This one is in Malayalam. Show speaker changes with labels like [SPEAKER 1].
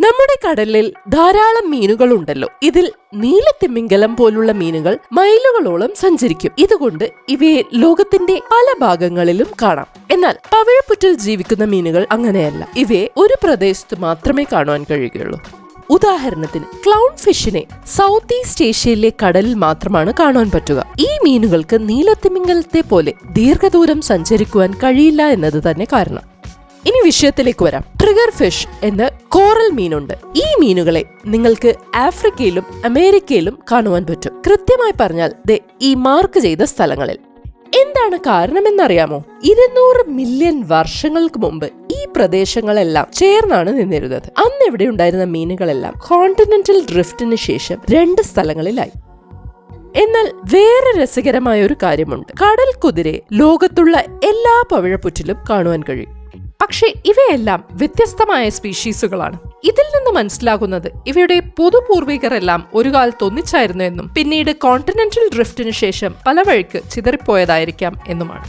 [SPEAKER 1] നമ്മുടെ കടലിൽ ധാരാളം മീനുകൾ ഉണ്ടല്ലോ ഇതിൽ നീലത്തിമിംഗലം പോലുള്ള മീനുകൾ മൈലുകളോളം സഞ്ചരിക്കും. ഇതുകൊണ്ട് ഇവയെ ലോകത്തിന്റെ പല ഭാഗങ്ങളിലും കാണാം. എന്നാൽ പവിഴപ്പുറ്റിൽ ജീവിക്കുന്ന മീനുകൾ അങ്ങനെയല്ല. ഇവയെ ഒരു പ്രദേശത്ത് മാത്രമേ കാണുവാൻ കഴിയുകയുള്ളൂ. ഉദാഹരണത്തിന് ക്ലൗൺ ഫിഷിനെ സൗത്ത് ഈസ്റ്റ് ഏഷ്യയിലെ കടലിൽ മാത്രമാണ് കാണുവാൻ പറ്റുക. ഈ മീനുകൾക്ക് നീലത്തിമിംഗലത്തെ പോലെ ദീർഘദൂരം സഞ്ചരിക്കുവാൻ കഴിയില്ല എന്നത് തന്നെ കാരണം. ഇനി വിഷയത്തിലേക്ക് വരാം. ട്രിഗർ ഫിഷ് എന്ന കോറൽ മീനുണ്ട്. ഈ മീനുകളെ നിങ്ങൾക്ക് ആഫ്രിക്കയിലും അമേരിക്കയിലും കാണുവാൻ പറ്റും. കൃത്യമായി പറഞ്ഞാൽ ഈ മാർക്ക് ചെയ്ത സ്ഥലങ്ങളിൽ. എന്താണ് കാരണമെന്നറിയാമോ? ഇരുന്നൂറ് മില്യൺ വർഷങ്ങൾക്ക് മുമ്പ് ഈ പ്രദേശങ്ങളെല്ലാം ചേർന്നാണ് നിന്നിരുന്നത്. അന്ന് ഇവിടെ ഉണ്ടായിരുന്ന മീനുകളെല്ലാം കോണ്ടിനെന്റൽ ഡ്രിഫ്റ്റിന് ശേഷം രണ്ട് സ്ഥലങ്ങളിലായി. എന്നാൽ വേറെ രസകരമായ ഒരു കാര്യമുണ്ട്. കടൽ കുതിരെ ലോകത്തുള്ള എല്ലാ പവിഴപ്പുറ്റിലും കാണുവാൻ കഴിയും. പക്ഷേ ഇവയെല്ലാം വ്യത്യസ്തമായ സ്പീഷീസുകളാണ്. ഇതിൽ നിന്ന് മനസ്സിലാകുന്നത് ഇവയുടെ പൊതുപൂർവികർ എല്ലാം ഒരു കാലത്ത് ഒന്നിച്ചായിരുന്നു എന്നും പിന്നീട് കോണ്ടിനെന്റൽ ഡ്രിഫ്റ്റിന് ശേഷം പല വഴിക്ക് ചിതറിപ്പോയതായിരിക്കാം എന്നുമാണ്.